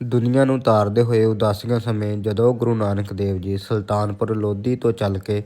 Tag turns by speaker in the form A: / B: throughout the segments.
A: ਦੁਨੀਆ ਨੂੰ ਤਾਰਦੇ ਹੋਏ ਉਦਾਸੀਆਂ ਸਮੇਂ ਜਦੋਂ ਗੁਰੂ ਨਾਨਕ ਦੇਵ ਜੀ ਸੁਲਤਾਨਪੁਰ ਲੋਧੀ ਤੋਂ ਚੱਲ ਕੇ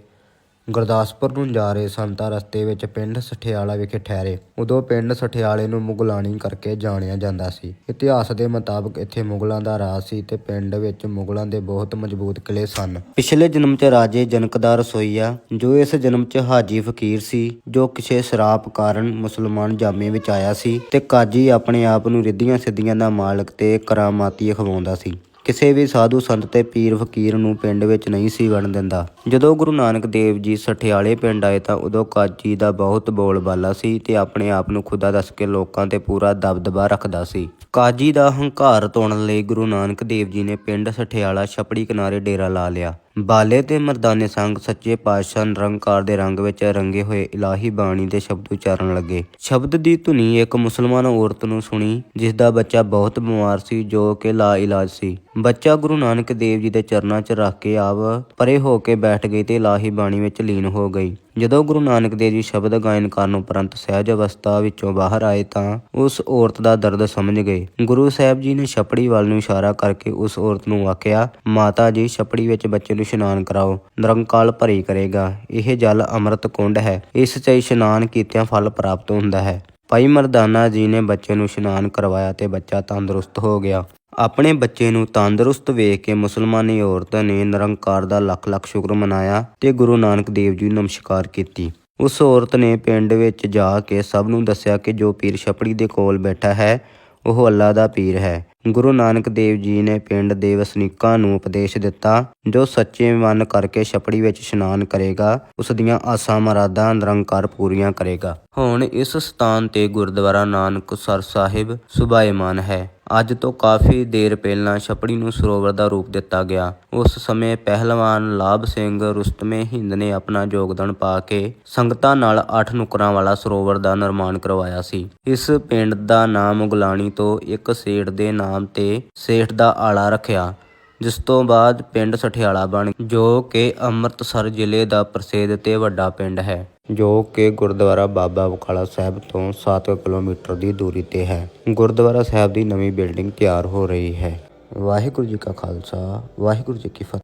A: ਗੁਰਦਾਸਪੁਰ ਨੂੰ ਜਾ ਰਹੇ ਸਨ ਤਾਂ ਰਸਤੇ ਵਿੱਚ ਪਿੰਡ ਸਠਿਆਲਾ ਵਿਖੇ ਠਹਿਰੇ। ਉਦੋਂ ਪਿੰਡ ਸਠਿਆਲੇ ਨੂੰ ਮੁਗਲਾਣੀ ਕਰਕੇ ਜਾਣਿਆ ਜਾਂਦਾ ਸੀ। ਇਤਿਹਾਸ ਦੇ ਮੁਤਾਬਕ ਇੱਥੇ ਮੁਗਲਾਂ ਦਾ ਰਾਜ ਸੀ ਤੇ ਪਿੰਡ ਵਿੱਚ ਮੁਗਲਾਂ ਦੇ ਬਹੁਤ ਮਜ਼ਬੂਤ ਕਿਲੇ ਸਨ। ਪਿਛਲੇ ਜਨਮ 'ਚ ਰਾਜੇ ਜਨਕ ਦਾ ਰਸੋਈਆ, ਜੋ ਇਸ ਜਨਮ 'ਚ ਹਾਜੀ ਫਕੀਰ ਸੀ, ਜੋ ਕਿਸੇ ਸ਼ਰਾਪ ਕਾਰਨ ਮੁਸਲਮਾਨ ਜਾਮੇ ਵਿੱਚ ਆਇਆ ਸੀ ਤੇ ਕਾਜੀ ਆਪਣੇ ਆਪ ਨੂੰ ਰਿੱਧੀਆਂ ਸਿੱਧੀਆਂ ਦਾ ਮਾਲਕ ਤੇ ਕਰਾਮਾਤੀ ਅਖਵਾਉਂਦਾ ਸੀ। ਕਿਸੇ ਵੀ ਸਾਧੂ ਸੰਤ ਤੇ ਪੀਰ ਫਕੀਰ ਨੂੰ ਪਿੰਡ ਵਿੱਚ ਨਹੀਂ ਸੀ ਵੜਨ ਦਿੰਦਾ। ਜਦੋਂ ਗੁਰੂ ਨਾਨਕ ਦੇਵ ਜੀ ਸਠਿਆਲੇ ਪਿੰਡ ਆਏ ਤਾਂ ਉਦੋਂ ਕਾਜੀ ਦਾ ਬਹੁਤ ਬੋਲਬਾਲਾ ਸੀ ਤੇ ਆਪਣੇ ਆਪ ਨੂੰ ਖੁਦਾ ਦੱਸ ਕੇ ਲੋਕਾਂ ਤੇ ਪੂਰਾ ਦਬਦਬਾ ਰੱਖਦਾ ਸੀ। ਕਾਜੀ ਦਾ ਹੰਕਾਰ ਤੋੜਨ ਲਈ ਗੁਰੂ ਨਾਨਕ ਦੇਵ ਜੀ ਨੇ ਪਿੰਡ ਸਠਿਆਲਾ ਛਪੜੀ ਕਿਨਾਰੇ ਡੇਰਾ ਲਾ ਲਿਆ। ਬਾਲੇ ਤੇ ਮਰਦਾਨੇ ਸੰਗ ਸੱਚੇ ਪਾਤਸ਼ਾਹ ਨਿਰੰਕਾਰ ਦੇ ਰੰਗ ਵਿੱਚ ਰੰਗੇ ਹੋਏ ਇਲਾਹੀ ਬਾਣੀ ਦੇ ਸ਼ਬਦ ਉਚਾਰਨ ਲੱਗੇ। ਸ਼ਬਦ ਦੀ ਧੁਨੀ ਇੱਕ ਮੁਸਲਮਾਨ ਔਰਤ ਨੂੰ ਸੁਣੀ ਜਿਸ ਦਾ ਬੱਚਾ ਬਹੁਤ ਬਿਮਾਰ ਸੀ, ਜੋ ਕਿ ਲਾ ਇਲਾਜ ਸੀ। ਬੱਚਾ ਗੁਰੂ ਨਾਨਕ ਦੇਵ ਜੀ ਦੇ ਚਰਨਾਂ 'ਚ ਰੱਖ ਕੇ ਆਪ ਪਰੇ ਹੋ ਕੇ ਬੈਠ ਗਈ ਤੇ ਇਲਾਹੀ ਬਾਣੀ ਵਿੱਚ ਲੀਨ ਹੋ ਗਈ। ਜਦੋਂ ਗੁਰੂ ਨਾਨਕ ਦੇਵ ਜੀ ਸ਼ਬਦ ਗਾਇਨ ਕਰਨ ਉਪਰੰਤ ਸਹਿਜ ਅਵਸਥਾ ਵਿੱਚੋਂ ਬਾਹਰ ਆਏ ਤਾਂ ਉਸ ਔਰਤ ਦਾ ਦਰਦ ਸਮਝ ਗਏ। ਗੁਰੂ ਸਾਹਿਬ ਜੀ ਨੇ ਛਪੜੀ ਵੱਲ ਨੂੰ ਇਸ਼ਾਰਾ ਕਰਕੇ ਉਸ ਔਰਤ ਨੂੰ ਆਖਿਆ, ਮਾਤਾ ਜੀ, ਛਪੜੀ ਵਿੱਚ ਬੱਚੇ ਨੂੰ ਇਸ਼ਨਾਨ ਕਰਾਓ, ਨਿਰੰਕਾਲ ਭਰੀ ਕਰੇਗਾ। ਇਹ ਜਲ ਅੰਮ੍ਰਿਤ ਕੁੰਡ ਹੈ। ਇਸ 'ਚ ਇਸ਼ਨਾਨ ਕੀਤਿਆਂ ਫਲ ਪ੍ਰਾਪਤ ਹੁੰਦਾ ਹੈ। ਭਾਈ ਮਰਦਾਨਾ ਜੀ ਨੇ ਬੱਚੇ ਨੂੰ ਇਸ਼ਨਾਨ ਕਰਵਾਇਆ ਤੇ ਬੱਚਾ ਤੰਦਰੁਸਤ ਹੋ ਗਿਆ। ਆਪਣੇ ਬੱਚੇ ਨੂੰ ਤੰਦਰੁਸਤ ਵੇਖ ਕੇ ਮੁਸਲਮਾਨੀ ਔਰਤ ਨੇ ਨਿਰੰਕਾਰ ਦਾ ਲੱਖ ਲੱਖ ਸ਼ੁਕਰ ਮਨਾਇਆ ਤੇ ਗੁਰੂ ਨਾਨਕ ਦੇਵ ਜੀ ਨੂੰ ਨਮਸਕਾਰ ਕੀਤੀ। ਉਸ ਔਰਤ ਨੇ ਪਿੰਡ ਵਿੱਚ ਜਾ ਕੇ ਸਭ ਨੂੰ ਦੱਸਿਆ ਕਿ ਜੋ ਪੀਰ ਛਪੜੀ ਦੇ ਕੋਲ ਬੈਠਾ ਹੈ ਉਹ ਅੱਲਾ ਦਾ ਪੀਰ ਹੈ। ਗੁਰੂ ਨਾਨਕ ਦੇਵ ਜੀ ਨੇ ਪਿੰਡ ਦੇ ਵਸਨੀਕਾਂ ਨੂੰ ਉਪਦੇਸ਼ ਦਿੱਤਾ, ਜੋ ਸੱਚੇ ਮਨ ਕਰਕੇ ਛਪੜੀ ਵਿੱਚ ਇਸ਼ਨਾਨ ਕਰੇਗਾ, ਉਸ ਦੀਆਂ ਆਸਾਂ ਮਰਾਦਾਂ ਨਿਰੰਕਾਰ ਪੂਰੀਆਂ ਕਰੇਗਾ। ਹੁਣ ਇਸ ਸਥਾਨ ਤੇ ਗੁਰਦੁਆਰਾ ਨਾਨਕ ਸਰ ਸਾਹਿਬ ਸੁਭਾਏਮਾਨ ਹੈ। ਅੱਜ ਤੋਂ ਕਾਫੀ ਦੇਰ ਪਹਿਲਾਂ ਛਪੜੀ ਨੂੰ ਸਰੋਵਰ ਦਾ ਰੂਪ ਦਿੱਤਾ ਗਿਆ। ਉਸ ਸਮੇਂ ਪਹਿਲਵਾਨ ਲਾਭ ਸਿੰਘ ਰੁਸਤਮੇ ਹਿੰਦ ਨੇ ਆਪਣਾ ਯੋਗਦਾਨ ਪਾ ਕੇ ਸੰਗਤਾਂ ਨਾਲ ਅੱਠ ਨੁਕਰਾਂ ਵਾਲਾ ਸਰੋਵਰ ਦਾ ਨਿਰਮਾਣ ਕਰਵਾਇਆ ਸੀ। ਇਸ ਪਿੰਡ ਦਾ ਨਾਮ ਮੁਗਲਾਣੀ ਤੋਂ ਇੱਕ ਸੇਠ ਦੇ ਨਾਮ ਤੇ ਸੇਠ ਦਾ ਆਲਾ ਰੱਖਿਆ, ਜਿਸ ਤੋਂ ਬਾਅਦ ਪਿੰਡ ਸਠਿਆਲਾ ਬਣ ਜੋ ਕਿ ਅੰਮ੍ਰਿਤਸਰ ਜ਼ਿਲ੍ਹੇ ਦਾ ਪ੍ਰਸਿੱਧ ਤੇ ਵੱਡਾ ਪਿੰਡ ਹੈ। ਜੋ ਕਿ ਗੁਰਦੁਆਰਾ ਬਾਬਾ ਬਕਾਲਾ ਸਾਹਿਬ ਤੋਂ 7 ਕਿਲੋਮੀਟਰ ਦੀ ਦੂਰੀ ਤੇ ਹੈ। ਗੁਰਦੁਆਰਾ ਸਾਹਿਬ ਦੀ ਨਵੀਂ ਬਿਲਡਿੰਗ ਤਿਆਰ ਹੋ ਰਹੀ ਹੈ। ਵਾਹਿਗੁਰੂ ਜੀ ਕਾ ਖਾਲਸਾ, ਵਾਹਿਗੁਰੂ ਜੀ ਕੀ ਫਤਿਹ।